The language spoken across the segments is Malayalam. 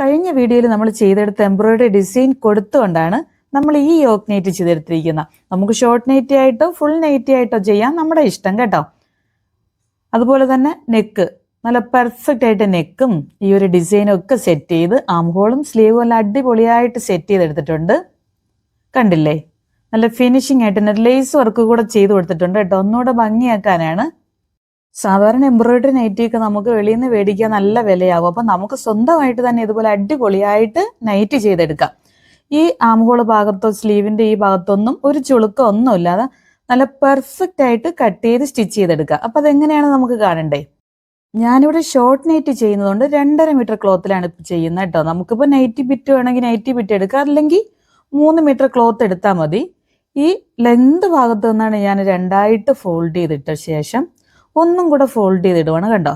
കഴിഞ്ഞ വീഡിയോയിൽ നമ്മൾ ചെയ്തെടുത്ത എംബ്രോയിഡറി ഡിസൈൻ കൊടുത്തുകൊണ്ടാണ് നമ്മൾ ഈ യോക്ക് നൈറ്റ് ചെയ്തെടുത്തിരിക്കുന്നത്. നമുക്ക് ഷോർട്ട് നൈറ്റി ആയിട്ടോ ഫുൾ നെറ്റി ആയിട്ടോ ചെയ്യാം നമ്മുടെ ഇഷ്ടം കേട്ടോ. അതുപോലെ തന്നെ നെക്ക് നല്ല പെർഫെക്റ്റ് ആയിട്ട് നെക്കും ഈ ഒരു ഡിസൈനും ഒക്കെ സെറ്റ് ചെയ്ത് ആംഹോളും സ്ലീവും എല്ലാം അടിപൊളിയായിട്ട് സെറ്റ് ചെയ്തെടുത്തിട്ടുണ്ട്. കണ്ടില്ലേ? നല്ല ഫിനിഷിംഗ് ആയിട്ട് ലേസ് വർക്ക് കൂടെ ചെയ്ത് കൊടുത്തിട്ടുണ്ട് കേട്ടോ. ഒന്നുകൂടെ ഭംഗിയാക്കാനാണ് സാധാരണ എംബ്രോയിഡറി നൈറ്റിയൊക്കെ നമുക്ക് വെളിയിൽ നിന്ന് മേടിക്കാൻ നല്ല വിലയാകും അപ്പം നമുക്ക് സ്വന്തമായിട്ട് തന്നെ ഇതുപോലെ അടിപൊളിയായിട്ട് നൈറ്റ് ചെയ്തെടുക്കാം. ഈ ആംഹോൾ ഭാഗത്തോ സ്ലീവിന്റെ ഈ ഭാഗത്തൊന്നും ഒരു ചുളുക്കോ ഒന്നും ഇല്ലാതെ നല്ല പെർഫെക്റ്റ് ആയിട്ട് കട്ട് ചെയ്ത് സ്റ്റിച്ച് ചെയ്തെടുക്കുക അപ്പം അതെങ്ങനെയാണ് നമുക്ക് കാണണ്ടേ? ഞാനിവിടെ ഷോർട്ട് നൈറ്റ് ചെയ്യുന്നതുകൊണ്ട് രണ്ടര മീറ്റർ ക്ലോത്തിലാണ് ഇപ്പം ചെയ്യുന്നത് കേട്ടോ. നമുക്കിപ്പോൾ നൈറ്റി ബിറ്റ് വേണമെങ്കിൽ നൈറ്റി ബിറ്റ് എടുക്കാം. അല്ലെങ്കിൽ മൂന്ന് മീറ്റർ ക്ലോത്ത് എടുത്താൽ മതി. ഈ ലെങ്ത് ഭാഗത്ത് നിന്നാണ് ഞാൻ രണ്ടായിട്ട് ഫോൾഡ് ചെയ്തിട്ട ശേഷം ഒന്നും കൂടെ ഫോൾഡ് ചെയ്തിടുവാണ് കണ്ടോ?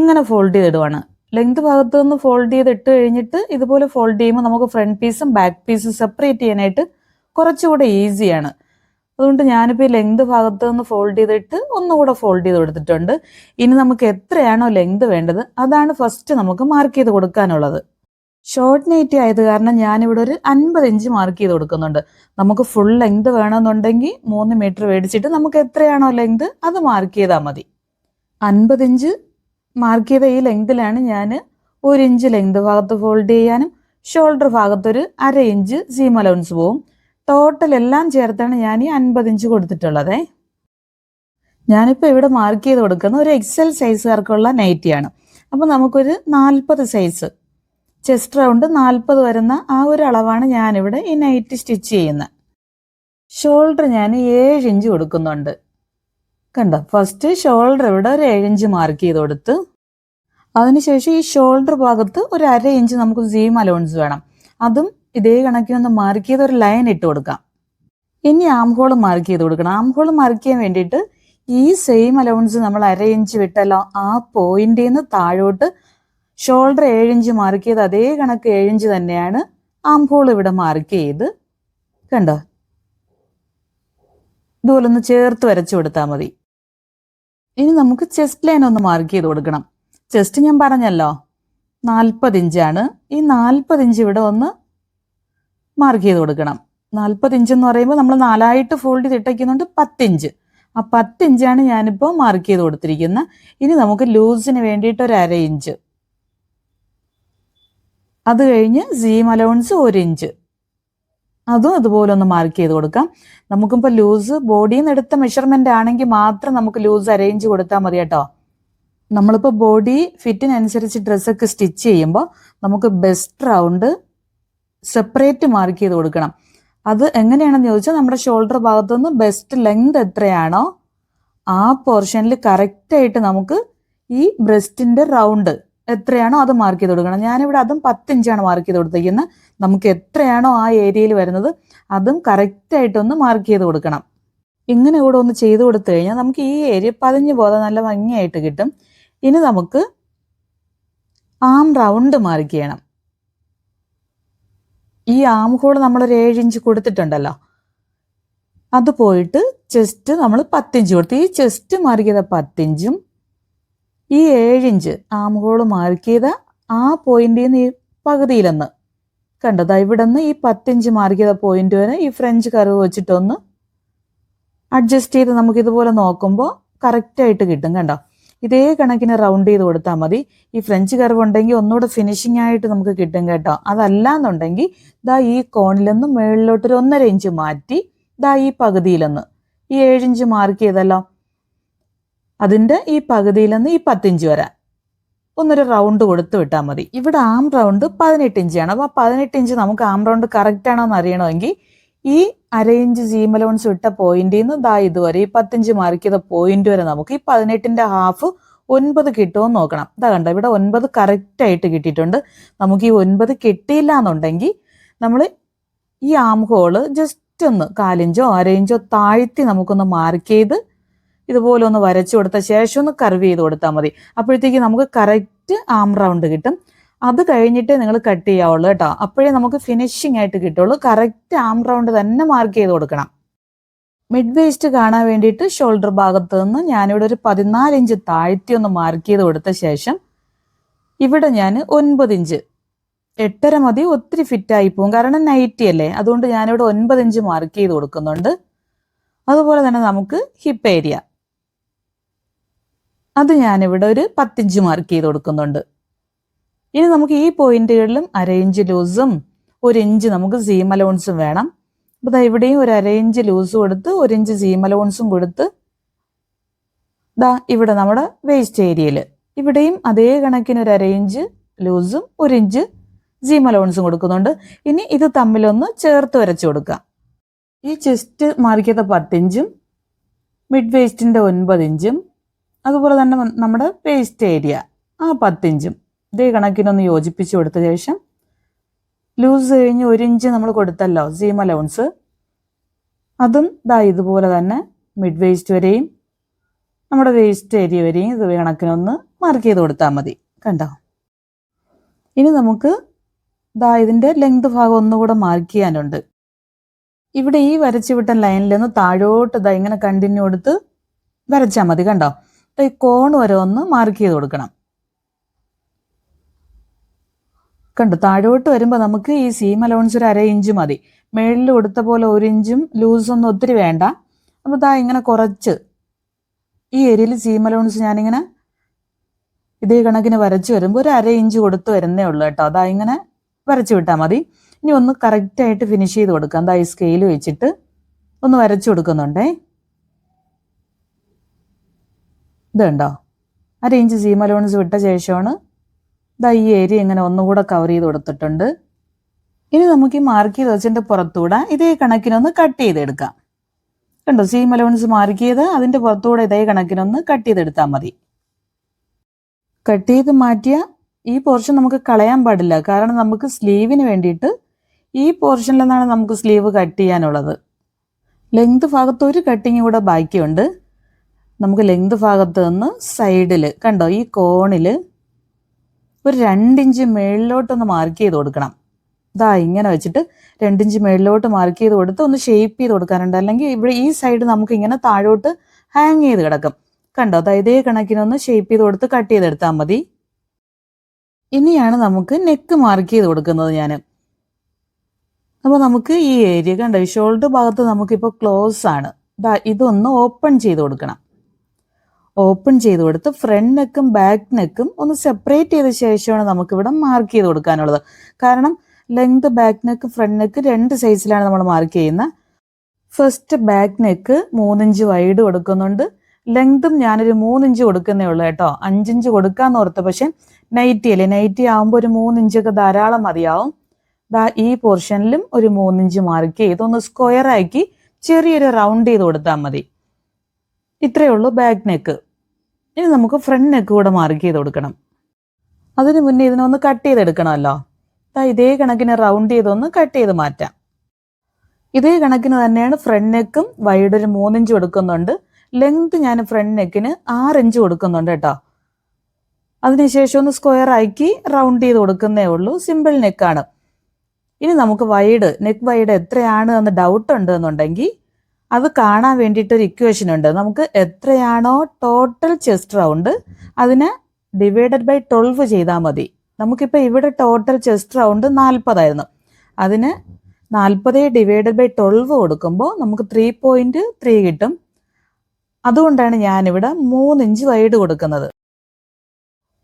ഇങ്ങനെ ഫോൾഡ് ചെയ്തിടുവാണ്. ലെങ്ത് ഭാഗത്ത് നിന്ന് ഫോൾഡ് ചെയ്തിട്ട് കഴിഞ്ഞിട്ട് ഇതുപോലെ ഫോൾഡ് ചെയ്യുമ്പോൾ നമുക്ക് ഫ്രണ്ട് പീസും ബാക്ക് പീസും സെപ്പറേറ്റ് ചെയ്യാനായിട്ട് കുറച്ചുകൂടെ ഈസിയാണ് അതുകൊണ്ട് ഞാനിപ്പോൾ ഈ ലെങ്ത് ഭാഗത്ത് നിന്ന് ഫോൾഡ് ചെയ്തിട്ട് ഒന്നുകൂടെ ഫോൾഡ് ചെയ്ത് കൊടുത്തിട്ടുണ്ട്. ഇനി നമുക്ക് എത്രയാണോ ലെങ്ത് വേണ്ടത് അതാണ് ഫസ്റ്റ് നമുക്ക് മാർക്ക് ചെയ്ത് കൊടുക്കാനുള്ളത്. ഷോർട്ട് നൈറ്റി ആയത് കാരണം ഞാനിവിടെ ഒരു അൻപത് ഇഞ്ച് മാർക്ക് ചെയ്ത് കൊടുക്കുന്നുണ്ട്. നമുക്ക് ഫുൾ ലെങ്ത് വേണമെന്നുണ്ടെങ്കിൽ മൂന്ന് മീറ്റർ മേടിച്ചിട്ട് നമുക്ക് എത്രയാണോ ലെങ്ത് അത് മാർക്ക് ചെയ്താൽ മതി. അൻപത് ഇഞ്ച് മാർക്ക് ചെയ്ത ഈ ലെങ്തിലാണ് ഞാൻ ഒരു ഇഞ്ച് ലെങ്ത് ഭാഗത്ത് ഫോൾഡ് ചെയ്യാനും ഷോൾഡർ ഭാഗത്തൊരു അര ഇഞ്ച് സീം അലൗൻസ് പോവും. ടോട്ടൽ എല്ലാം ചേർത്താണ് ഞാൻ ഈ അൻപത് ഇഞ്ച് കൊടുത്തിട്ടുള്ളത്. ഞാനിപ്പോൾ ഇവിടെ മാർക്ക് ചെയ്ത് കൊടുക്കുന്ന ഒരു എക്സൽ സൈസുകാർക്കുള്ള നൈറ്റിയാണ് അപ്പോൾ നമുക്കൊരു നാൽപ്പത് സൈസ് ചെസ്റ്റ് റൗണ്ട് നാൽപ്പത് വരുന്ന ആ ഒരു അളവാണ് ഞാനിവിടെ ഈ നൈറ്റ് സ്റ്റിച്ച് ചെയ്യുന്നത്. ഷോൾഡർ ഞാൻ ഏഴ് ഇഞ്ച് കൊടുക്കുന്നുണ്ട്. കണ്ടോ? ഫസ്റ്റ് ഷോൾഡർ ഇവിടെ ഒരു ഏഴ് ഇഞ്ച് മാർക്ക് ചെയ്ത് കൊടുത്ത് അതിനുശേഷം ഈ ഷോൾഡർ ഭാഗത്ത് ഒരു അര ഇഞ്ച് നമുക്ക് സീം അലോൺസ് വേണം. അതും ഇതേ കണക്കിൽ ഒന്ന് മാർക്ക് ചെയ്ത് ഒരു ലൈൻ ഇട്ട് കൊടുക്കാം. ഇനി ആം ഹോൾ മാർക്ക് ചെയ്ത് കൊടുക്കണം. ആം ഹോൾ മാർക്ക് ചെയ്യാൻ വേണ്ടിയിട്ട് ഈ സെയിം അലൗൺസ് നമ്മൾ അര ഇഞ്ച് വിട്ടല്ലോ ആ പോയിന്റിൽ നിന്ന് താഴോട്ട് ഷോൾഡർ ഏഴിഞ്ച് മാർക്ക് ചെയ്ത് അതേ കണക്ക് ഏഴിഞ്ച് തന്നെയാണ്. ആം ഹോൾ ഇവിടെ മാർക്ക് ചെയ്ത് കണ്ടോ? ഇതുപോലെ ഒന്ന് ചേർത്ത് വരച്ചു കൊടുത്താൽ മതി. ഇനി നമുക്ക് ചെസ്റ്റ് ലൈൻ ഒന്ന് മാർക്ക് ചെയ്ത് കൊടുക്കണം. ചെസ്റ്റ് ഞാൻ പറഞ്ഞല്ലോ നാൽപ്പത് ഇഞ്ചാണ്. ഈ നാൽപ്പത് ഇഞ്ച് ഇവിടെ ഒന്ന് മാർക്ക് ചെയ്ത് കൊടുക്കണം. നാൽപ്പത് ഇഞ്ച് എന്ന് പറയുമ്പോൾ നമ്മൾ നാലായിട്ട് ഫോൾഡ് ചെയ്തിട്ടേക്കുന്നുണ്ട് പത്തിഞ്ച് ആ പത്ത് ഇഞ്ചാണ് ഞാനിപ്പോൾ മാർക്ക് ചെയ്ത് കൊടുത്തിരിക്കുന്നത്. ഇനി നമുക്ക് ലൂസിന് വേണ്ടിയിട്ട് ഒരു അര ഇഞ്ച്. അത് കഴിഞ്ഞ് സീം അലവൻസ് ഒരു ഇഞ്ച് അതും അതുപോലെ ഒന്ന് മാർക്ക് ചെയ്ത് കൊടുക്കാം. നമുക്കിപ്പോൾ ലൂസ് ബോഡിയിൽ നിന്ന് എടുത്ത മെഷർമെന്റ് ആണെങ്കിൽ മാത്രം നമുക്ക് ലൂസ് അറേഞ്ച് കൊടുത്താൽ മതി കേട്ടോ. നമ്മളിപ്പോൾ ബോഡി ഫിറ്റിനനുസരിച്ച് ഡ്രസ്സൊക്കെ സ്റ്റിച്ച് ചെയ്യുമ്പോൾ നമുക്ക് ബെസ്റ്റ് റൗണ്ട് സെപ്പറേറ്റ് മാർക്ക് ചെയ്ത് കൊടുക്കണം. അത് എങ്ങനെയാണെന്ന് ചോദിച്ചാൽ നമ്മുടെ ഷോൾഡർ ഭാഗത്തുനിന്ന് ബെസ്റ്റ് ലെങ്ത് എത്രയാണോ ആ പോർഷനിൽ കറക്റ്റായിട്ട് നമുക്ക് ഈ ബ്രസ്റ്റിന്റെ റൗണ്ട് എത്രയാണോ അത് മാർക്ക് ചെയ്ത് കൊടുക്കണം. ഞാനിവിടെ അതും പത്തിഞ്ചാണ് മാർക്ക് ചെയ്ത് കൊടുത്തിരിക്കുന്നത്. നമുക്ക് എത്രയാണോ ആ ഏരിയയിൽ വരുന്നത് അതും കറക്റ്റായിട്ടൊന്ന് മാർക്ക് ചെയ്ത് കൊടുക്കണം. ഇങ്ങനെ കൂടെ ഒന്ന് ചെയ്ത് കൊടുത്തു കഴിഞ്ഞാൽ നമുക്ക് ഈ ഏരിയ പതിഞ്ഞ് പോകാൻ നല്ല ഭംഗിയായിട്ട് കിട്ടും. ഇനി നമുക്ക് ആം റൗണ്ട് മാർക്ക് ചെയ്യണം. ഈ ആം ഹോൾ നമ്മളൊരു ഏഴ് ഇഞ്ച് കൊടുത്തിട്ടുണ്ടല്ലോ. അത് പോയിട്ട് ചെസ്റ്റ് നമ്മൾ പത്തിഞ്ച് കൊടുത്തു. ഈ ചെസ്റ്റ് മാർക്ക് ചെയ്ത പത്തിഞ്ചും ഈ ഏഴിഞ്ച് ആം ഹോൾ മാർക്ക് ചെയ്ത ആ പോയിന്റിൽ നിന്ന് ഈ പകുതിയിലൊന്ന്. കണ്ടതാ ഇവിടെ നിന്ന് ഈ പത്തിഞ്ച് മാർക്ക് ചെയ്ത പോയിന്റ് വരെ ഈ ഫ്രഞ്ച് കറിവ് വെച്ചിട്ടൊന്ന് അഡ്ജസ്റ്റ് ചെയ്ത് നമുക്ക് ഇതുപോലെ നോക്കുമ്പോൾ കറക്റ്റായിട്ട് കിട്ടും കണ്ടോ? ഇതേ കണക്കിന് റൗണ്ട് ചെയ്ത് കൊടുത്താൽ മതി. ഈ ഫ്രഞ്ച് കർവ് ഉണ്ടെങ്കിൽ ഒന്നുകൂടെ ഫിനിഷിംഗ് ആയിട്ട് നമുക്ക് കിട്ടും കേട്ടോ. അതല്ല എന്നുണ്ടെങ്കിൽ ദാ ഈ കോണിൽ നിന്ന് മുകളിലോട്ടൊരു ഒന്നര ഇഞ്ച് മാറ്റി ദാ ഈ പകുതിയിലൊന്ന്. ഈ ഏഴിഞ്ച് മാർക്ക് ചെയ്തല്ലോ അതിന്റെ ഈ പകുതിയിൽ നിന്ന് ഈ പത്തിഞ്ച് വരെ. ഒന്നൊരു റൗണ്ട് കൊടുത്ത് വിട്ടാൽ മതി. ഇവിടെ ആം റൗണ്ട് പതിനെട്ട് ഇഞ്ചാണ് അപ്പോൾ ആ പതിനെട്ട് ഇഞ്ച് നമുക്ക് ആം റൗണ്ട് കറക്റ്റ് ആണോ എന്ന് അറിയണമെങ്കിൽ ഈ അര ഇഞ്ച് ജീമലോൺസ് വിട്ട പോയിന്റിൽ നിന്ന് ദാ ഇതുവരെ ഈ പത്തിഞ്ച് മാർക്ക് ചെയ്ത പോയിന്റ് വരെ നമുക്ക് ഈ പതിനെട്ടിന്റെ ഹാഫ് ഒൻപത് കിട്ടുമോ നോക്കണം. ഇതാ കണ്ടോ ഇവിടെ ഒൻപത് കറക്റ്റ് ആയിട്ട് കിട്ടിയിട്ടുണ്ട്. നമുക്ക് ഈ ഒൻപത് കിട്ടിയില്ല എന്നുണ്ടെങ്കിൽ നമ്മൾ ഈ ആം ഹോൾ ജസ്റ്റ് ഒന്ന് കാലിഞ്ചോ അര ഇഞ്ചോ താഴ്ത്തി നമുക്കൊന്ന് മാർക്ക് ചെയ്ത് ഇതുപോലെ ഒന്ന് വരച്ചു കൊടുത്ത ശേഷം ഒന്ന് കർവ് ചെയ്ത് കൊടുത്താൽ മതി. അപ്പോഴത്തേക്ക് നമുക്ക് കറക്റ്റ് ആം റൗണ്ട് കിട്ടും. അത് കഴിഞ്ഞിട്ട് നിങ്ങൾ കട്ട് ചെയ്യാവുള്ളൂ കേട്ടോ. അപ്പോഴേ നമുക്ക് ഫിനിഷിംഗ് ആയിട്ട് കിട്ടുള്ളൂ. കറക്റ്റ് ആം റൗണ്ട് തന്നെ മാർക്ക് ചെയ്ത് കൊടുക്കണം. മിഡ് വേസ്റ്റ് കാണാൻ വേണ്ടിയിട്ട് ഷോൾഡർ ഭാഗത്ത് നിന്ന് ഞാനിവിടെ ഒരു പതിനാല് ഇഞ്ച് താഴ്ത്തി ഒന്ന് മാർക്ക് ചെയ്ത് കൊടുത്ത ശേഷം ഇവിടെ ഞാൻ ഒൻപത് ഇഞ്ച് എട്ടര മതി ഒത്തിരി ഫിറ്റായി പോകും കാരണം നൈറ്റി അല്ലേ? അതുകൊണ്ട് ഞാനിവിടെ ഒൻപത് ഇഞ്ച് മാർക്ക് ചെയ്ത് കൊടുക്കുന്നുണ്ട്. അതുപോലെ തന്നെ നമുക്ക് ഹിപ്പ് ഏരിയ അത് ഞാനിവിടെ ഒരു പത്തിഞ്ച് മാർക്ക് ചെയ്ത് കൊടുക്കുന്നുണ്ട്. ഇനി നമുക്ക് ഈ പോയിന്റുകളിലും അര ഇഞ്ച് ലൂസും ഒരു ഇഞ്ച് നമുക്ക് സീം അലോൺസും വേണം. അപ്പോൾ ദാ ഇവിടെയും ഒരു അര ഇഞ്ച് ലൂസ് കൊടുത്ത് ഒരു ഇഞ്ച് സീം അലോൺസും കൊടുത്ത് ദാ ഇവിടെ നമ്മുടെ വേസ്റ്റ് ഏരിയയിൽ ഇവിടെയും അതേ കണക്കിന് ഒരു അര ഇഞ്ച് ലൂസും ഒരു ഇഞ്ച് സീം അലോൺസും കൊടുക്കുന്നുണ്ട്. ഇനി ഇത് തമ്മിലൊന്ന് ചേർത്ത് വരച്ചു കൊടുക്കാം. ഈ ചെസ്റ്റ് മാർക്ക് പത്തിഞ്ചും മിഡ് വേസ്റ്റിന്റെ ഒൻപത് ഇഞ്ചും അതുപോലെ തന്നെ നമ്മുടെ വേസ്റ്റ് ഏരിയ ആ പത്തിഞ്ചും. ഇതേ കണക്കിനൊന്ന് യോജിപ്പിച്ച് കൊടുത്ത ശേഷം ലൂസ് കഴിഞ്ഞ് ഒരു ഇഞ്ച് നമ്മൾ കൊടുത്തല്ലോ സീം അലൗൺസ് അതും ദാ ഇതുപോലെ തന്നെ മിഡ് വേസ്റ്റ് വരെയും നമ്മുടെ വേസ്റ്റ് ഏരിയ വരെയും ഇത് കണക്കിനൊന്ന് മാർക്ക് ചെയ്ത് കൊടുത്താൽ മതി. കണ്ടോ? ഇനി നമുക്ക് ദാ ഇതിന്റെ ലെങ്ത് ഭാഗം ഒന്നുകൂടെ മാർക്ക് ചെയ്യാനുണ്ട്. ഇവിടെ ഈ വരച്ചു വിട്ട ലൈനിൽ നിന്ന് താഴോട്ട് ദാ ഇങ്ങനെ കണ്ടിന്യൂ എടുത്ത് വരച്ചാൽ മതി. കണ്ടോ? ഈ കോൺ വരെ ഒന്ന് മാർക്ക് ചെയ്ത് കൊടുക്കണം. കണ്ടു? താഴോട്ട് വരുമ്പോൾ നമുക്ക് ഈ സീം അലൗൺസ് ഒരു അര ഇഞ്ച് മതി. മേളിൽ കൊടുത്ത പോലെ ഒരു ഇഞ്ചും ലൂസ് ഒന്നും ഒത്തിരി വേണ്ട. അപ്പോൾ താ ഇങ്ങനെ കുറച്ച് ഈ ഏരിയയിൽ സീം അലൗൺസ് ഞാനിങ്ങനെ ഇതേ കണക്കിന് വരച്ച് വരുമ്പോൾ ഒരു അര ഇഞ്ച് കൊടുത്ത് വരുന്നേ ഉള്ളൂ കേട്ടോ. അതാ ഇങ്ങനെ വരച്ച് വിട്ടാൽ മതി. ഇനി ഒന്ന് കറക്റ്റായിട്ട് ഫിനിഷ് ചെയ്ത് കൊടുക്കാം. എന്താ ഈ സ്കെയിൽ വെച്ചിട്ട് ഒന്ന് വരച്ചു കൊടുക്കുന്നുണ്ടേ. ഇതുണ്ടോ? അര ഇഞ്ച് സീം അലോൺസ് വിട്ട ശേഷമാണ് ഇതാ ഈ ഏരിയ ഇങ്ങനെ ഒന്നുകൂടെ കവർ ചെയ്ത് കൊടുത്തിട്ടുണ്ട്. ഇനി നമുക്ക് ഈ മാർക്ക് ചെയ്ത് വെച്ചിട്ട് പുറത്തൂടെ ഇതേ കണക്കിനൊന്ന് കട്ട് ചെയ്തെടുക്കാം. കണ്ടോ? സീം അലോൺസ് മാർക്ക് ചെയ്ത് അതിന്റെ പുറത്തൂടെ ഇതേ കണക്കിനൊന്ന് കട്ട് ചെയ്തെടുത്താൽ മതി. കട്ട് ചെയ്ത് മാറ്റിയ ഈ പോർഷൻ നമുക്ക് കളയാൻ പാടില്ല. കാരണം നമുക്ക് സ്ലീവിന് വേണ്ടിയിട്ട് ഈ പോർഷനിൽ നിന്നാണ് നമുക്ക് സ്ലീവ് കട്ട് ചെയ്യാനുള്ളത്. ലെങ്ത് ഭാഗത്ത് ഒരു കട്ടിങ് കൂടെ ബാക്കിയുണ്ട്. നമുക്ക് ലെങ്ത് ഭാഗത്ത് നിന്ന് സൈഡിൽ കണ്ടോ ഈ കോണിൽ ഒരു രണ്ടിഞ്ച് മേളിലോട്ടൊന്ന് മാർക്ക് ചെയ്ത് കൊടുക്കണം. ഇതാ ഇങ്ങനെ വെച്ചിട്ട് രണ്ടിഞ്ച് മേളിലോട്ട് മാർക്ക് ചെയ്ത് കൊടുത്ത് ഒന്ന് ഷേപ്പ് ചെയ്ത് കൊടുക്കാനുണ്ട്. അല്ലെങ്കിൽ ഇവിടെ ഈ സൈഡ് നമുക്ക് ഇങ്ങനെ താഴോട്ട് ഹാങ് ചെയ്ത് കിടക്കും. കണ്ടോ അതായത് ഇതേ കണക്കിനൊന്ന് ഷേപ്പ് ചെയ്ത് കൊടുത്ത് കട്ട് ചെയ്തെടുത്താൽ മതി. ഇനിയാണ് നമുക്ക് നെക്ക് മാർക്ക് ചെയ്ത് കൊടുക്കുന്നത് ഞാൻ അപ്പോൾ നമുക്ക് ഈ ഏരിയ കണ്ടോ ഈ ഷോൾഡർ ഭാഗത്ത് നമുക്കിപ്പോൾ ക്ലോസ് ആണ്. ഇതൊന്ന് ഓപ്പൺ ചെയ്ത് കൊടുക്കണം. ഓപ്പൺ ചെയ്ത് കൊടുത്ത് ഫ്രണ്ട് നെക്കും ബാക്ക് നെക്കും ഒന്ന് സെപ്പറേറ്റ് ചെയ്ത ശേഷമാണ് നമുക്ക് ഇവിടെ മാർക്ക് ചെയ്ത് കൊടുക്കാനുള്ളത്. കാരണം length back neck front neck രണ്ട് സൈസിലാണ് നമ്മൾ മാർക്ക് ചെയ്യുന്നത്. ഫസ്റ്റ് ബാക്ക് നെക്ക് മൂന്നിഞ്ച് വൈഡ് കൊടുക്കുന്നുണ്ട്. ലെങ്തും ഞാനൊരു മൂന്നിഞ്ച് കൊടുക്കുന്നേ ഉള്ളൂ കേട്ടോ. അഞ്ചിഞ്ച് കൊടുക്കാന്ന് ഓർത്ത് പക്ഷെ നൈറ്റി അല്ലേ? നൈറ്റി ആകുമ്പോൾ ഒരു മൂന്നിഞ്ചൊക്കെ ധാരാളം മതിയാവും. ദാ ഈ പോർഷനിലും ഒരു മൂന്നിഞ്ച് മാർക്ക് ചെയ്ത് ഒന്ന് സ്ക്വയർ ആക്കി ചെറിയൊരു റൗണ്ട് ചെയ്ത് കൊടുത്താൽ മതി. ഇത്രയേ ഉള്ളൂ ബാക്ക് നെക്ക് ഇനി നമുക്ക് ഫ്രണ്ട് നെക്ക് കൂടെ മാർക്ക് ചെയ്ത് കൊടുക്കണം. അതിന് മുന്നേ ഇതിനൊന്ന് കട്ട് ചെയ്തെടുക്കണമല്ലോ. ഇതേ കണക്കിന് റൗണ്ട് ചെയ്തൊന്ന് കട്ട് ചെയ്ത് മാറ്റാം. ഇതേ കണക്കിന് തന്നെയാണ് ഫ്രണ്ട് നെക്കും വൈഡ് ഒരു മൂന്നിഞ്ച് കൊടുക്കുന്നുണ്ട്. ലെങ്ത് ഞാൻ ഫ്രണ്ട് നെക്കിന് ആറ് ഇഞ്ച് കൊടുക്കുന്നുണ്ട് കേട്ടോ. അതിനുശേഷം ഒന്ന് സ്ക്വയർ ആക്കി റൗണ്ട് ചെയ്ത് കൊടുക്കുന്നേ ഉള്ളൂ. സിമ്പിൾ നെക്കാണ് ഇനി നമുക്ക് വൈഡ് നെക്ക് വൈഡ് എത്രയാണ് എന്ന് ഡൗട്ട് ഉണ്ട് എന്നുണ്ടെങ്കിൽ അത് കാണാൻ വേണ്ടിയിട്ട് ഒരു ഇക്വേഷൻ ഉണ്ട്. നമുക്ക് എത്രയാണോ ടോട്ടൽ ചെസ്റ്റ് റൗണ്ട് അതിനെ ഡിവൈഡഡ് ബൈ ട്വൽവ് ചെയ്താൽ മതി. നമുക്കിപ്പോൾ ഇവിടെ ടോട്ടൽ ചെസ്റ്റ് റൗണ്ട് നാൽപ്പതായിരുന്നു അതിന് നാൽപ്പത് ഡിവൈഡഡ് ബൈ ട്വൽവ് കൊടുക്കുമ്പോൾ നമുക്ക് ത്രീ പോയിന്റ് ത്രീ കിട്ടും. അതുകൊണ്ടാണ് ഞാനിവിടെ മൂന്ന് ഇഞ്ച് വൈഡ് കൊടുക്കുന്നത്.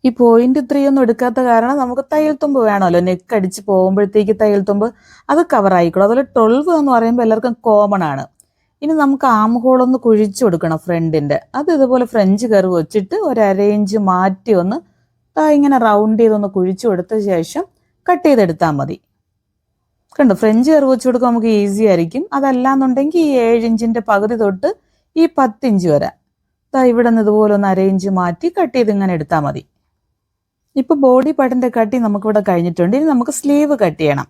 ഈ പോയിന്റ് ത്രീ ഒന്നും എടുക്കാത്ത കാരണം നമുക്ക് തയ്യൽ തുമ്പ് വേണമല്ലോ. നെക്ക് അടിച്ച് പോകുമ്പോഴത്തേക്ക് തയ്യൽ തുമ്പ് അത് കവർ ആയിക്കോളും. അതുപോലെ ട്വൽവ് എന്ന് പറയുമ്പോൾ എല്ലാവർക്കും കോമൺ ആണ്. ഇനി നമുക്ക് ആം ഹോൾ ഒന്ന് കുഴിച്ചു കൊടുക്കണം ഫ്രണ്ടിന്റെ. അത് ഇതുപോലെ ഫ്രഞ്ച് കർവ് വെച്ചിട്ട് ഒരു അര ഇഞ്ച് മാറ്റി ഒന്ന് ഇങ്ങനെ റൗണ്ട് ചെയ്തൊന്ന് കുഴിച്ചു കൊടുത്ത ശേഷം കട്ട് ചെയ്തെടുത്താൽ മതി. കണ്ടു ഫ്രഞ്ച് കർവ് വെച്ച് കൊടുക്കാൻ നമുക്ക് ഈസി ആയിരിക്കും. അതല്ലാന്നുണ്ടെങ്കിൽ ഈ ഏഴ് ഇഞ്ചിന്റെ പകുതി തൊട്ട് ഈ പത്തിഞ്ച് വരെ. താ ഇവിടെ നിന്ന് ഇതുപോലെ ഒന്ന് അര ഇഞ്ച് മാറ്റി കട്ട് ചെയ്ത് ഇങ്ങനെ എടുത്താൽ മതി. ഇപ്പൊ ബോഡി പാർട്ടിന്റെ കട്ടി നമുക്കിവിടെ കഴിഞ്ഞിട്ടുണ്ട്. ഇനി നമുക്ക് സ്ലീവ് കട്ട് ചെയ്യണം.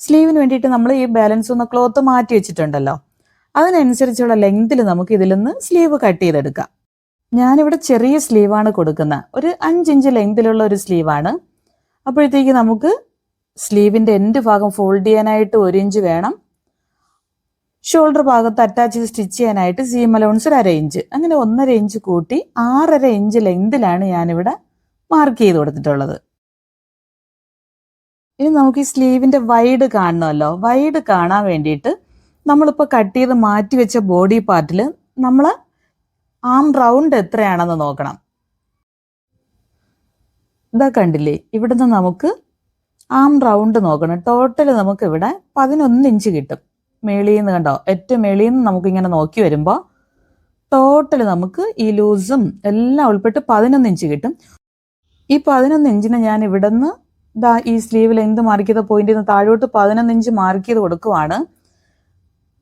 സ്ലീവിന് വേണ്ടിയിട്ട് നമ്മൾ ഈ ബാലൻസ് ഒന്ന് ക്ലോത്ത് മാറ്റി വെച്ചിട്ടുണ്ടല്ലോ. അതിനനുസരിച്ചുള്ള ലെങ്തിൽ നമുക്ക് ഇതിൽ നിന്ന് സ്ലീവ് കട്ട് ചെയ്തെടുക്കാം. ഞാനിവിടെ ചെറിയ സ്ലീവാണ് കൊടുക്കുന്നത്. ഒരു അഞ്ചിഞ്ച് ലെങ്തിലുള്ള ഒരു സ്ലീവാണ് അപ്പോഴത്തേക്ക് നമുക്ക് സ്ലീവിന്റെ എൻഡ് ഭാഗം ഫോൾഡ് ചെയ്യാനായിട്ട് ഒരു ഇഞ്ച് വേണം. ഷോൾഡർ ഭാഗത്ത് അറ്റാച്ച് ചെയ്ത് സ്റ്റിച്ച് ചെയ്യാനായിട്ട് സീം അലോൺസ് ഒരു അര ഇഞ്ച്. അങ്ങനെ ഒന്നര ഇഞ്ച് കൂട്ടി ആറര ഇഞ്ച് ലെങ്തിലാണ് ഞാനിവിടെ മാർക്ക് ചെയ്ത് കൊടുത്തിട്ടുള്ളത്. ഇനി നമുക്ക് ഈ സ്ലീവിന്റെ വൈഡ് കാണണമല്ലോ വൈഡ് കാണാൻ വേണ്ടിയിട്ട് നമ്മളിപ്പോൾ കട്ട് ചെയ്ത് മാറ്റി വെച്ച ബോഡി പാർട്ടിൽ നമ്മൾ ആം റൗണ്ട് എത്രയാണെന്ന് നോക്കണം. ഇതാ കണ്ടില്ലേ? ഇവിടുന്ന് നമുക്ക് ആം റൗണ്ട് നോക്കണം. ടോട്ടൽ നമുക്ക് ഇവിടെ പതിനൊന്ന് ഇഞ്ച് കിട്ടും. മേളിയിൽ നിന്ന് കണ്ടോ? ഏറ്റവും മേളിയിൽ നിന്ന് നമുക്ക് ഇങ്ങനെ നോക്കി വരുമ്പോൾ ടോട്ടൽ നമുക്ക് ഈ ലൂസും എല്ലാം ഉൾപ്പെട്ട് പതിനൊന്ന് ഇഞ്ച് കിട്ടും. ഈ പതിനൊന്ന് ഇഞ്ചിനെ ഞാൻ ഇവിടുന്ന് ദാ ഈ സ്ലീവിൽ എന്ത് മാർക്ക് ചെയ്ത പോയിന്റിൽ നിന്ന് താഴോട്ട് പതിനൊന്ന് ഇഞ്ച് മാർക്ക് ചെയ്ത് കൊടുക്കുവാണ്.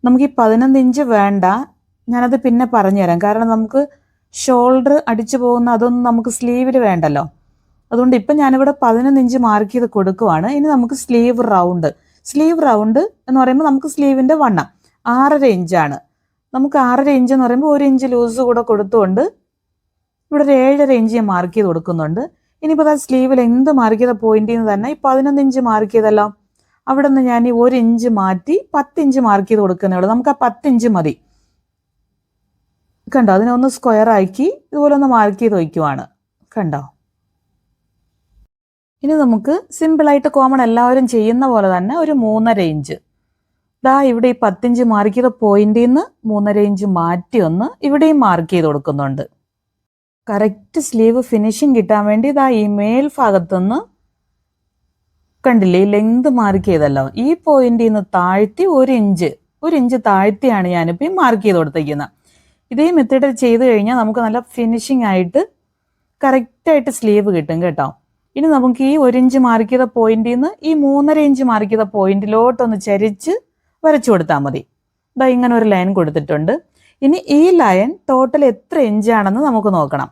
നമുക്ക് ഈ പതിനൊന്ന് ഇഞ്ച് വേണ്ട. ഞാനത് പിന്നെ പറഞ്ഞുതരാം. കാരണം നമുക്ക് ഷോൾഡർ അടിച്ചു പോകുന്ന അതൊന്നും നമുക്ക് സ്ലീവിൽ വേണ്ടല്ലോ. അതുകൊണ്ട് ഇപ്പം ഞാനിവിടെ പതിനൊന്ന് ഇഞ്ച് മാർക്ക് ചെയ്ത് കൊടുക്കുവാണ്. ഇനി നമുക്ക് സ്ലീവ് റൗണ്ട്. സ്ലീവ് റൗണ്ട് എന്ന് പറയുമ്പോൾ നമുക്ക് സ്ലീവിന്റെ വണ്ണം ആറര ഇഞ്ചാണ്. നമുക്ക് ആറര ഇഞ്ച് എന്ന് പറയുമ്പോൾ ഒരു ഇഞ്ച് ലൂസ് കൂടെ കൊടുത്തുകൊണ്ട് ഇവിടെ ഒരു ഏഴര ഇഞ്ച് ഞാൻ മാർക്ക് ചെയ്ത് കൊടുക്കുന്നുണ്ട്. ഇനിയിപ്പോൾ ആ സ്ലീവിൽ എന്ത് മാർക്ക് ചെയ്ത പോയിന്റിൽ നിന്ന് തന്നെ ഈ പതിനൊന്ന് ഇഞ്ച് മാർക്ക് ചെയ്തല്ലോ അവിടെ നിന്ന് ഞാൻ ഒരു ഇഞ്ച് മാറ്റി പത്തിഞ്ച് മാർക്ക് ചെയ്ത് കൊടുക്കുന്നേ ഉള്ളൂ. നമുക്ക് ആ പത്തിഞ്ച് മതി. കണ്ടോ? അതിനെ ഒന്ന് സ്ക്വയർ ആക്കി ഇതുപോലെ ഒന്ന് മാർക്ക് ചെയ്ത് വയ്ക്കുവാണ്. കണ്ടോ? ഇനി നമുക്ക് സിമ്പിളായിട്ട് കോമൺ എല്ലാവരും ചെയ്യുന്ന പോലെ തന്നെ ഒരു മൂന്നര ഇഞ്ച്. ദാ ഇവിടെ ഈ പത്തിഞ്ച് മാർക്ക് ചെയ്ത പോയിന്റിൽ നിന്ന് മൂന്നര ഇഞ്ച് മാറ്റി ഒന്ന് ഇവിടെയും മാർക്ക് ചെയ്ത് കൊടുക്കുന്നുണ്ട്. കറക്റ്റ് സ്ലീവ് ഫിനിഷിങ് കിട്ടാൻ വേണ്ടി ഇതാ ഈ മേൽ ഭാഗത്തുനിന്ന് കണ്ടില്ലേ? ഈ ലെങ്ത് മാർക്ക് ചെയ്തല്ലോ. ഈ പോയിന്റിൽ നിന്ന് താഴ്ത്തി ഒരു ഇഞ്ച് ഒരു ഇഞ്ച് താഴ്ത്തിയാണ് ഞാനിപ്പോൾ ഈ മാർക്ക് ചെയ്ത് കൊടുത്തേക്കുന്നത് ഇതേ മെത്തേഡ് ചെയ്ത് കഴിഞ്ഞാൽ നമുക്ക് നല്ല ഫിനിഷിംഗ് ആയിട്ട് കറക്റ്റായിട്ട് സ്ലീവ് കിട്ടും കേട്ടോ. ഇനി നമുക്ക് ഈ ഒരു ഇഞ്ച് മാർക്ക് ചെയ്ത പോയിന്റിൽ നിന്ന് ഈ മൂന്നര ഇഞ്ച് മാർക്ക് ചെയ്ത പോയിന്റിലോട്ടൊന്ന് ചരിച്ച് വരച്ചു കൊടുത്താൽ മതി. ഇതാ ഇങ്ങനെ ഒരു ലൈൻ കൊടുത്തിട്ടുണ്ട്. ഇനി ഈ ലൈൻ ടോട്ടൽ എത്ര ഇഞ്ചാണെന്ന് നമുക്ക് നോക്കണം.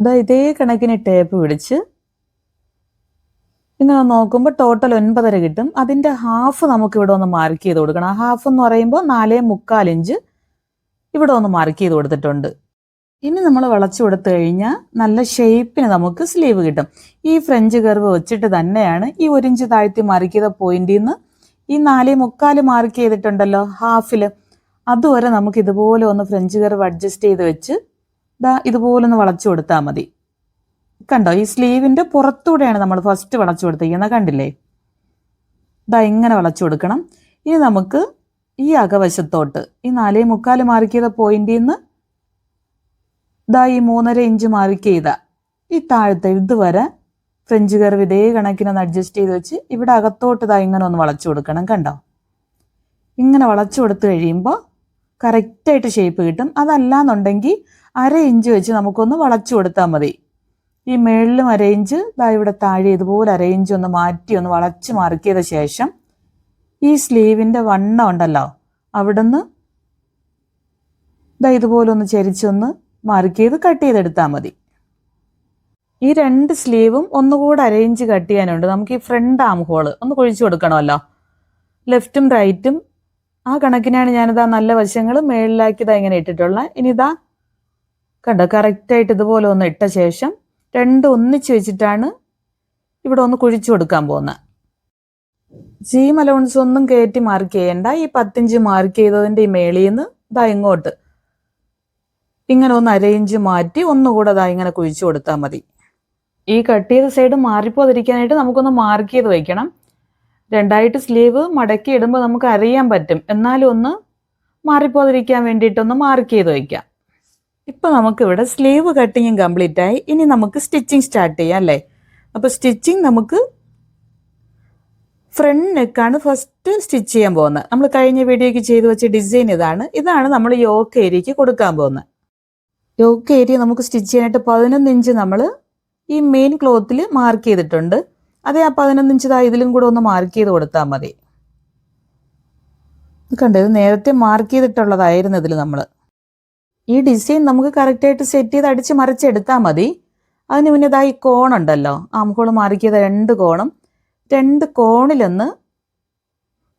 ഇതാ ഇതേ കണക്കിന് ടേപ്പ് പിടിച്ച് ഇങ്ങനെ നോക്കുമ്പോൾ ടോട്ടൽ ഒൻപതര കിട്ടും. അതിന്റെ ഹാഫ് നമുക്ക് ഇവിടെ ഒന്ന് മാർക്ക് ചെയ്ത് കൊടുക്കണം. ഹാഫ് എന്ന് പറയുമ്പോൾ നാലേ മുക്കാൽ ഇഞ്ച് ഇവിടെ ഒന്ന് മാർക്ക് ചെയ്ത് കൊടുത്തിട്ടുണ്ട്. ഇനി നമ്മൾ വളച്ചു കൊടുത്തു കഴിഞ്ഞാൽ നല്ല ഷേപ്പിന് നമുക്ക് സ്ലീവ് കിട്ടും. ഈ ഫ്രഞ്ച് കർവ് വെച്ചിട്ട് തന്നെയാണ് ഈ ഒരു ഇഞ്ച് താഴ്ത്തി മാർക്ക് ചെയ്ത പോയിന്റിൽ നിന്ന് ഈ നാലേ മുക്കാൽ മാർക്ക് ചെയ്തിട്ടുണ്ടല്ലോ ഹാഫിൽ അതുവരെ നമുക്ക് ഇതുപോലെ ഒന്ന് ഫ്രഞ്ച് കർവ് അഡ്ജസ്റ്റ് ചെയ്ത് വെച്ച് ദാ ഇതുപോലെ ഒന്ന് വളച്ചു കൊടുത്താൽ മതി. കണ്ടോ? ഈ സ്ലീവിന്റെ പുറത്തൂടെയാണ് നമ്മൾ ഫസ്റ്റ് വളച്ചു കൊടുത്തിരിക്കുന്നത്. കണ്ടില്ലേ? ഇതാ ഇങ്ങനെ വളച്ചു കൊടുക്കണം. ഇനി നമുക്ക് ഈ അകവശത്തോട്ട് ഈ നാലേ മുക്കാൽ മാർക്ക് ചെയ്ത പോയിന്റിൽ നിന്ന് ഇതാ ഈ മൂന്നര ഇഞ്ച് മാർക്ക് ചെയ്ത ഈ താഴത്തെ ഇതുവരെ ഫ്രഞ്ച് കർവ് ഇതേ കണക്കിനൊന്ന് അഡ്ജസ്റ്റ് ചെയ്ത് വെച്ച് ഇവിടെ അകത്തോട്ട് ഇതാ ഇങ്ങനെ ഒന്ന് വളച്ചു കൊടുക്കണം. കണ്ടോ? ഇങ്ങനെ വളച്ചു കൊടുത്തു കഴിയുമ്പോൾ കറക്റ്റായിട്ട് ഷേപ്പ് കിട്ടും. അതല്ലാന്നുണ്ടെങ്കിൽ അര ഇഞ്ച് വെച്ച് നമുക്കൊന്ന് വളച്ചു കൊടുത്താൽ മതി. ഈ മേളിലും അര ഇഞ്ച് ദാ ഇവിടെ താഴെ ഇതുപോലെ അറേഞ്ച് ഒന്ന് മാറ്റി ഒന്ന് വളച്ച് മാർക്ക് ചെയ്ത ശേഷം ഈ സ്ലീവിന്റെ വണ്ണം ഉണ്ടല്ലോ അവിടുന്ന് ദാ ഇതുപോലെ ഒന്ന് ചരിച്ചൊന്ന് മാർക്ക് ചെയ്ത് കട്ട് ചെയ്തെടുത്താൽ മതി. ഈ രണ്ട് സ്ലീവും ഒന്നുകൂടെ അരയിഞ്ച് കട്ട് ചെയ്യാനുണ്ട്. നമുക്ക് ഈ ഫ്രണ്ട് ആം ഹോൾ ഒന്ന് കുഴിച്ചു കൊടുക്കണമല്ലോ. ലെഫ്റ്റും റൈറ്റും ആ കണക്കിനാണ് ഞാനിതാ നല്ല വശങ്ങൾ മേളിലാക്കിയതാ ഇങ്ങനെ ഇട്ടിട്ടുള്ളത് ഇനി ഇതാ കണ്ടോ കറക്റ്റായിട്ട് ഇതുപോലെ ഒന്ന് ഇട്ട ശേഷം രണ്ട് ഒന്നിച്ച് വെച്ചിട്ടാണ് ഇവിടെ ഒന്ന് കുഴിച്ചു കൊടുക്കാൻ പോകുന്നത്. ജീം അലൗൺസ് ഒന്നും കയറ്റി മാർക്ക് ചെയ്യേണ്ട. ഈ പത്തിഞ്ച് മാർക്ക് ചെയ്തതിന്റെ ഈ മേളിൽ നിന്ന് ഇതാ ഇങ്ങോട്ട്. ഇങ്ങനെ ഒന്ന് അരയിഞ്ച് മാറ്റി ഒന്നുകൂടെ അതാ ഇങ്ങനെ കുഴിച്ചു കൊടുത്താൽ മതി. ഈ കട്ട് ചെയ്ത സൈഡ് മാറിപ്പോതിരിക്കാനായിട്ട് നമുക്കൊന്ന് മാർക്ക് ചെയ്ത് വയ്ക്കണം രണ്ടായിട്ട് സ്ലീവ് മടക്കി ഇടുമ്പോൾ നമുക്ക് അറിയാൻ പറ്റും. എന്നാലും ഒന്ന് മാറിപ്പോതിരിക്കാൻ വേണ്ടിയിട്ടൊന്ന് മാർക്ക് ചെയ്ത് വയ്ക്കാം ഇപ്പം നമുക്കിവിടെ സ്ലീവ് കട്ടിങ്ങും കംപ്ലീറ്റ് ആയി. ഇനി നമുക്ക് സ്റ്റിച്ചിങ് സ്റ്റാർട്ട് ചെയ്യാം അല്ലേ? അപ്പോൾ സ്റ്റിച്ചിങ് നമുക്ക് ഫ്രണ്ട് നെക്കാണ് ഫസ്റ്റ് സ്റ്റിച്ച് ചെയ്യാൻ പോകുന്നത്. നമ്മൾ കഴിഞ്ഞ വീഡിയോയ്ക്ക് ചെയ്തു വെച്ച ഡിസൈൻ ഇതാണ്. ഇതാണ് നമ്മൾ യോക്ക് ഏരിയയ്ക്ക് കൊടുക്കാൻ പോകുന്നത്. യോക്ക് ഏരിയ നമുക്ക് സ്റ്റിച്ച് ചെയ്യാനായിട്ട് പതിനൊന്ന് ഇഞ്ച് നമ്മൾ ഈ മെയിൻ ക്ലോത്തിൽ മാർക്ക് ചെയ്തിട്ടുണ്ട്. അതേ ആ പതിനൊന്ന് ഇഞ്ച് ഇതിലും കൂടെ ഒന്ന് മാർക്ക് ചെയ്ത് കൊടുത്താൽ മതി. കണ്ടത് നേരത്തെ മാർക്ക് ചെയ്തിട്ടുള്ളതായിരുന്നു ഇതിൽ നമ്മൾ ഈ ഡിസൈൻ നമുക്ക് കറക്റ്റായിട്ട് സെറ്റ് ചെയ്ത് അടിച്ച് മറിച്ചെടുത്താൽ മതി. അതിന് മുന്നേ ഇതായി കോണുണ്ടല്ലോ ആംഹോൾ മാർക്ക് ചെയ്ത രണ്ട് കോണും. രണ്ട് കോണിലൊന്ന്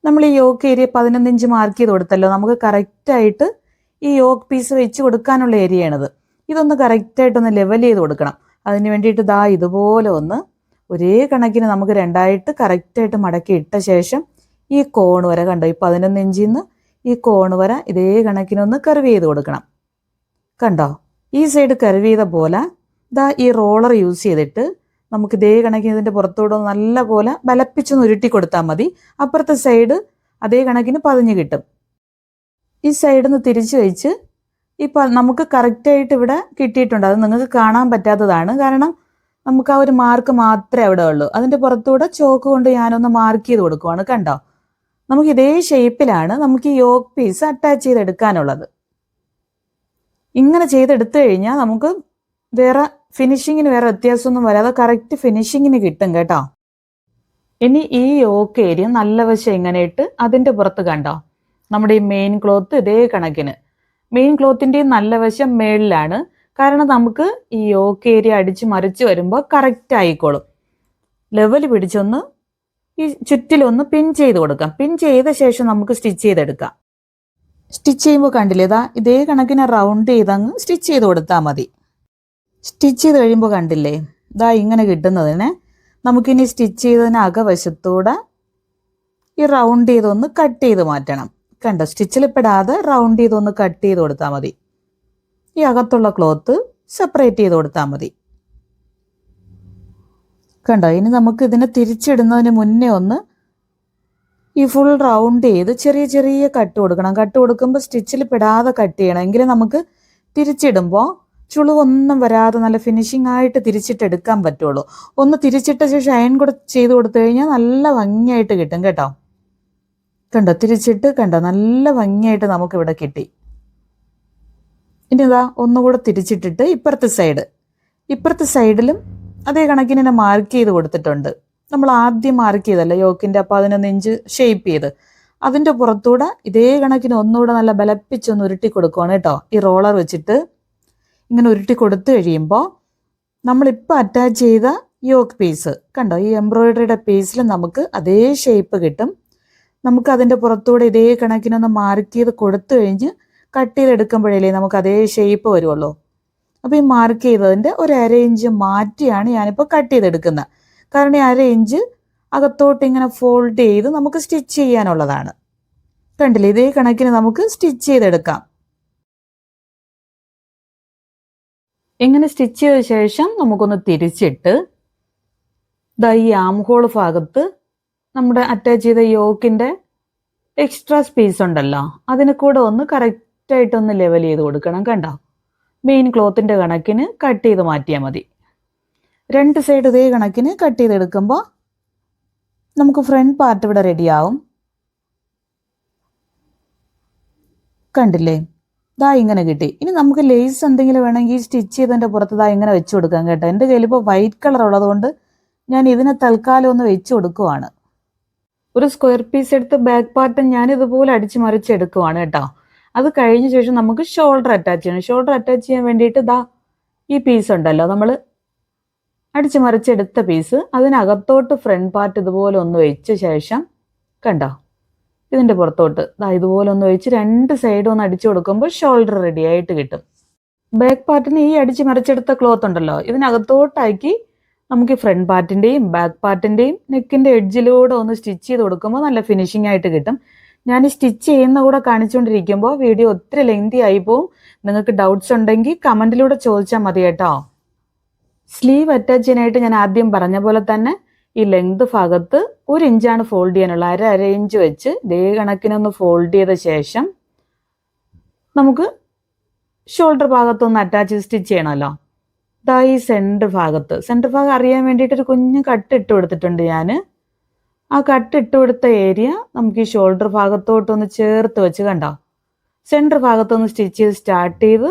നമ്മൾ ഈ യോക്ക് ഏരിയ പതിനൊന്ന് ഇഞ്ച് മാർക്ക് ചെയ്ത് കൊടുത്തല്ലോ. നമുക്ക് കറക്റ്റായിട്ട് ഈ യോക്ക് പീസ് വെച്ച് കൊടുക്കാനുള്ള ഏരിയയാണിത് ഇതൊന്ന് കറക്റ്റായിട്ടൊന്ന് ലെവൽ ചെയ്ത് കൊടുക്കണം. അതിന് വേണ്ടിയിട്ട് ദാ ഇതുപോലെ ഒന്ന് ഒരേ കണക്കിന് നമുക്ക് രണ്ടായിട്ട് കറക്റ്റായിട്ട് മടക്കി ഇട്ട ശേഷം ഈ കോൺ വരെ കണ്ടോ? ഈ പതിനൊന്ന് ഇഞ്ചിൽ നിന്ന് ഈ കോൺ വരെ ഇതേ കണക്കിനൊന്ന് കർവ് ചെയ്ത് കൊടുക്കണം. കണ്ടോ? ഈ സൈഡ് കർവ് ചെയ്ത പോലെ ഇതാ ഈ റോളർ യൂസ് ചെയ്തിട്ട് നമുക്ക് ഇതേ കണക്കിന് ഇതിന്റെ പുറത്തൂടെ നല്ല പോലെ ബലപ്പിച്ചൊന്ന് ഉരുട്ടി കൊടുത്താൽ മതി. അപ്പുറത്തെ സൈഡ് അതേ കണക്കിന് പതിഞ്ഞ് കിട്ടും. ഈ സൈഡിൽ നിന്ന് തിരിച്ച് വെച്ച് ഇപ്പോൾ നമുക്ക് കറക്റ്റായിട്ട് ഇവിടെ കിട്ടിയിട്ടുണ്ട്. അത് നിങ്ങൾക്ക് കാണാൻ പറ്റാത്തതാണ്. കാരണം നമുക്ക് ആ ഒരു മാർക്ക് മാത്രമേ അവിടെ ഉള്ളൂ. അതിന്റെ പുറത്തൂടെ ചോക്ക് കൊണ്ട് ഞാനൊന്ന് മാർക്ക് ചെയ്ത് കൊടുക്കുവാണ്. കണ്ടോ? നമുക്ക് ഇതേ ഷേപ്പിലാണ് നമുക്ക് ഈ യോക്ക് പീസ് അറ്റാച്ച് ചെയ്തെടുക്കാനുള്ളത്. ഇങ്ങനെ ചെയ്തെടുത്തു കഴിഞ്ഞാൽ നമുക്ക് വേറെ ഫിനിഷിങ്ങിന് വേറെ വ്യത്യാസമൊന്നും വരാതെ കറക്റ്റ് ഫിനിഷിങ്ങിന് കിട്ടും കേട്ടോ. ഇനി ഈ യോക്ക് ഏരിയ നല്ല വശം ഇങ്ങനെ ഇട്ട് അതിന്റെ പുറത്ത് കണ്ടോ? നമ്മുടെ ഈ മെയിൻ ക്ലോത്ത് ഇതേ കണക്കിന്. മെയിൻ ക്ലോത്തിന്റെയും നല്ല വശം മേളിലാണ്. കാരണം നമുക്ക് ഈ യോക്ക് ഏരിയ അടിച്ച് മറിച്ച് വരുമ്പോൾ കറക്റ്റ് ആയിക്കോളും. ലെവൽ പിടിച്ചൊന്ന് ഈ ചുറ്റിലൊന്ന് പിൻ ചെയ്ത് കൊടുക്കാം. പിൻ ചെയ്ത ശേഷം നമുക്ക് സ്റ്റിച്ച് ചെയ്തെടുക്കാം. സ്റ്റിച്ച് ചെയ്യുമ്പോൾ കണ്ടില്ലേ? ഇതാ ഇതേ കണക്കിന് റൗണ്ട് ചെയ്ത് അങ്ങ് സ്റ്റിച്ച് ചെയ്ത് കൊടുത്താൽ മതി. സ്റ്റിച്ച് ചെയ്ത് കഴിയുമ്പോൾ കണ്ടില്ലേ? ഇതാ ഇങ്ങനെ കിട്ടുന്നതിന് നമുക്കിനി സ്റ്റിച്ച് ചെയ്തതിന് അകവശത്തൂടെ ഈ റൗണ്ട് ചെയ്തൊന്ന് കട്ട് ചെയ്ത് മാറ്റണം. കണ്ടോ? സ്റ്റിച്ചിൽ പെടാതെ റൗണ്ട് ചെയ്തൊന്ന് കട്ട് ചെയ്ത് കൊടുത്താൽ മതി. ഈ അകത്തുള്ള ക്ലോത്ത് സെപ്പറേറ്റ് ചെയ്ത് കൊടുത്താൽ മതി. കണ്ടോ? ഇനി നമുക്ക് ഇതിനെ തിരിച്ചിടുന്നതിന് മുന്നേ ഒന്ന് ഈ ഫുൾ റൗണ്ട് ചെയ്ത് ചെറിയ ചെറിയ കട്ട് കൊടുക്കണം. കട്ട് കൊടുക്കുമ്പോൾ സ്റ്റിച്ചിൽ പെടാതെ കട്ട് ചെയ്യണം. എങ്കിൽ നമുക്ക് തിരിച്ചിടുമ്പോൾ ചുളിവൊന്നും വരാതെ നല്ല ഫിനിഷിംഗ് ആയിട്ട് തിരിച്ചിട്ടെടുക്കാൻ പറ്റുള്ളൂ. ഒന്ന് തിരിച്ചിട്ട ശേഷം അയൺ കൂടെ ചെയ്ത് കൊടുത്തു കഴിഞ്ഞാൽ നല്ല ഭംഗിയായിട്ട് കിട്ടും കേട്ടോ. കണ്ടോ? തിരിച്ചിട്ട് കണ്ടോ? നല്ല ഭംഗിയായിട്ട് നമുക്ക് ഇവിടെ കിട്ടി. ഇനി ഇതാ ഒന്നുകൂടെ തിരിച്ചിട്ടിട്ട് ഇപ്പുറത്തെ സൈഡ് ഇപ്പുറത്തെ സൈഡിലും അതേ കണക്കിന് മാർക്ക് ചെയ്ത് കൊടുത്തിട്ടുണ്ട്. നമ്മൾ ആദ്യം മാർക്ക് ചെയ്തല്ലേ? യോക്കിന്റെ അപ്പോൾ അതിനൊന്ന് ഇഞ്ച് ഷേപ്പ് ചെയ്ത്. അതിന്റെ പുറത്തൂടെ ഇതേ കണക്കിന് ഒന്നുകൂടെ നല്ല ബലപ്പിച്ചൊന്ന് ഉരുട്ടി കൊടുക്കുവാണ് കേട്ടോ. ഈ റോളർ വെച്ചിട്ട് ഇങ്ങനെ ഉരുട്ടി കൊടുത്തു കഴിയുമ്പോൾ നമ്മളിപ്പോൾ അറ്റാച്ച് ചെയ്ത യോക്ക് പീസ് കണ്ടോ? ഈ എംബ്രോയിഡറിയുടെ പീസിൽ നമുക്ക് അതേ ഷേപ്പ് കിട്ടും. നമുക്ക് അതിന്റെ പുറത്തൂടെ ഇതേ കണക്കിനൊന്ന് മാർക്ക് ചെയ്ത് കൊടുത്തു കഴിഞ്ഞ് കട്ട് ചെയ്തെടുക്കുമ്പോഴല്ലേ നമുക്ക് അതേ ഷേപ്പ് വരുള്ളൂ. അപ്പോൾ ഈ മാർക്ക് ചെയ്തതിന്റെ ഒരു അര ഇഞ്ച് മാറ്റിയാണ് ഞാനിപ്പോൾ കട്ട് ചെയ്തെടുക്കുന്നത് കാരണം ആ ഇഞ്ച് അകത്തോട്ട് ഇങ്ങനെ ഫോൾഡ് ചെയ്ത് നമുക്ക് സ്റ്റിച്ച് ചെയ്യാനുള്ളതാണ്. കണ്ടില്ലേ? ഇതേ കണക്കിന് നമുക്ക് സ്റ്റിച്ച് ചെയ്തെടുക്കാം. ഇങ്ങനെ സ്റ്റിച്ച് ചെയ്ത ശേഷം നമുക്കൊന്ന് തിരിച്ചിട്ട് ദാ ഈ ആം ഹോൾ ഭാഗത്ത് നമ്മുടെ അറ്റാച്ച് ചെയ്ത യോക്കിന്റെ എക്സ്ട്രാ സ്പേസ് ഉണ്ടല്ലോ. അതിന് കൂടെ ഒന്ന് കറക്റ്റായിട്ടൊന്ന് ലെവൽ ചെയ്ത് കൊടുക്കണം കണ്ടോ? മെയിൻ ക്ലോത്തിന്റെ കണക്കിന് കട്ട് ചെയ്ത് മാറ്റിയാൽ മതി. രണ്ട് സൈഡ് ഇതേ കണക്കിന് കട്ട് ചെയ്തെടുക്കുമ്പോൾ നമുക്ക് ഫ്രണ്ട് പാർട്ട് ഇവിടെ റെഡിയാവും കണ്ടില്ലേ? ദാ ഇങ്ങനെ കിട്ടി. ഇനി നമുക്ക് ലേസ് എന്തെങ്കിലും വേണമെങ്കിൽ സ്റ്റിച്ച് ചെയ്തതിന്റെ പുറത്ത് ദാ ഇങ്ങനെ വെച്ച് കൊടുക്കാം കേട്ടോ. എന്റെ കയ്യിൽ ഇപ്പോൾ വൈറ്റ് കളർ ഉള്ളതുകൊണ്ട് ഞാൻ ഇതിനെ തൽക്കാലം ഒന്ന് വെച്ച് കൊടുക്കുവാണ്. ഒരു സ്ക്വയർ പീസ് എടുത്ത് ബാക്ക് പാർട്ട് ഞാൻ ഇതുപോലെ അടിച്ച് മറിച്ച് എടുക്കുവാണ് കേട്ടോ. അത് കഴിഞ്ഞ ശേഷം നമുക്ക് ഷോൾഡർ അറ്റാച്ച് ചെയ്യണം. ഷോൾഡർ അറ്റാച്ച് ചെയ്യാൻ വേണ്ടിയിട്ട് ദാ ഈ പീസ് ഉണ്ടല്ലോ. നമ്മൾ അടിച്ച് മറിച്ചെടുത്ത പീസ് അതിനകത്തോട്ട് ഫ്രണ്ട് പാർട്ട് ഇതുപോലെ ഒന്ന് വെച്ച ശേഷം കണ്ടോ? ഇതിന്റെ പുറത്തോട്ട്. ഇതാ ഇതുപോലെ ഒന്ന് വെച്ച് രണ്ട് സൈഡും ഒന്ന് അടിച്ചു കൊടുക്കുമ്പോൾ ഷോൾഡർ റെഡി ആയിട്ട് കിട്ടും. ബാക്ക് പാർട്ടിന് ഈ അടിച്ച് മറിച്ചെടുത്ത ക്ലോത്ത് ഉണ്ടല്ലോ ഇതിനകത്തോട്ടാക്കി നമുക്ക് ഫ്രണ്ട് പാർട്ടിന്റെയും ബാക്ക് പാർട്ടിന്റെയും നെക്കിന്റെ എഡ്ജിലൂടെ ഒന്ന് സ്റ്റിച്ച് ചെയ്ത് കൊടുക്കുമ്പോൾ നല്ല ഫിനിഷിംഗ് ആയിട്ട് കിട്ടും. ഞാൻ സ്റ്റിച്ച് ചെയ്യുന്ന കൂടെ കാണിച്ചുകൊണ്ടിരിക്കുമ്പോൾ വീഡിയോ ഒത്തിരി ലെങ്തി ആയി പോവും. നിങ്ങൾക്ക് ഡൗട്ട്സ് ഉണ്ടെങ്കിൽ കമന്റിലൂടെ ചോദിച്ചാൽ മതി കേട്ടോ. സ്ലീവ് അറ്റാച്ച് ചെയ്യാനായിട്ട് ഞാൻ ആദ്യം പറഞ്ഞ പോലെ തന്നെ ഈ ലെങ്ത് ഭാഗത്ത് ഒരു ഇഞ്ചാണ് ഫോൾഡ് ചെയ്യാനുള്ള അര അര ഇഞ്ച് വെച്ച് ദേ കണക്കിനൊന്ന് ഫോൾഡ് ചെയ്ത ശേഷം നമുക്ക് ഷോൾഡർ ഭാഗത്തൊന്ന് അറ്റാച്ച് സ്റ്റിച്ച് ചെയ്യണമല്ലോ. ഇതാ ഈ സെന്റർ ഭാഗത്ത്. സെന്റർ ഭാഗം അറിയാൻ വേണ്ടിയിട്ട് ഒരു കുഞ്ഞ് കട്ട് ഇട്ട് കൊടുത്തിട്ടുണ്ട് ഞാൻ ആ കട്ട് ഇട്ട് കൊടുത്ത ഏരിയ നമുക്ക് ഈ ഷോൾഡർ ഭാഗത്തോട്ടൊന്ന് ചേർത്ത് വെച്ച് കണ്ടോ? സെന്റർ ഭാഗത്തൊന്ന് സ്റ്റിച്ച് ചെയ്ത് സ്റ്റാർട്ട് ചെയ്ത്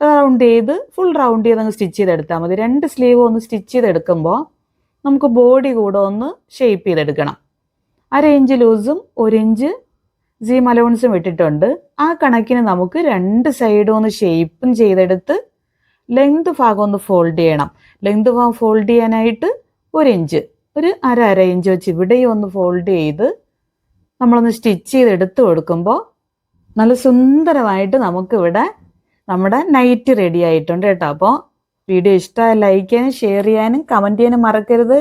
റൗണ്ട് ചെയ്ത് ഫുൾ റൗണ്ട് ചെയ്ത് അങ്ങ് സ്റ്റിച്ച് ചെയ്തെടുത്താൽ മതി. രണ്ട് സ്ലീവ് ഒന്ന് സ്റ്റിച്ച് ചെയ്തെടുക്കുമ്പോൾ നമുക്ക് ബോഡി കൂടെ ഒന്ന് ഷേപ്പ് ചെയ്തെടുക്കണം. അര ഇഞ്ച് ലൂസും ഒരു ഇഞ്ച് സീം അലോൺസും ഇട്ടിട്ടുണ്ട്. ആ കണക്കിന് നമുക്ക് രണ്ട് സൈഡും ഒന്ന് ഷേപ്പും ചെയ്തെടുത്ത് ലെങ്ത് ഭാഗം ഒന്ന് ഫോൾഡ് ചെയ്യണം. ലെങ്ത് ഭാഗം ഫോൾഡ് ചെയ്യാനായിട്ട് ഒരു ഇഞ്ച് ഒരു അര അര ഇഞ്ച് വെച്ച് ഇവിടെയും ഒന്ന് ഫോൾഡ് ചെയ്ത് നമ്മളൊന്ന് സ്റ്റിച്ച് ചെയ്ത് എടുത്തു കൊടുക്കുമ്പോൾ നല്ല സുന്ദരമായിട്ട് നമുക്കിവിടെ നമ്മുടെ നൈറ്റ് റെഡി ആയിട്ടുണ്ട് കേട്ടോ. അപ്പോൾ വീഡിയോ ഇഷ്ടമായി ലൈക്ക് ചെയ്യാനും ഷെയർ ചെയ്യാനും കമന്റ് ചെയ്യാനും മറക്കരുത്.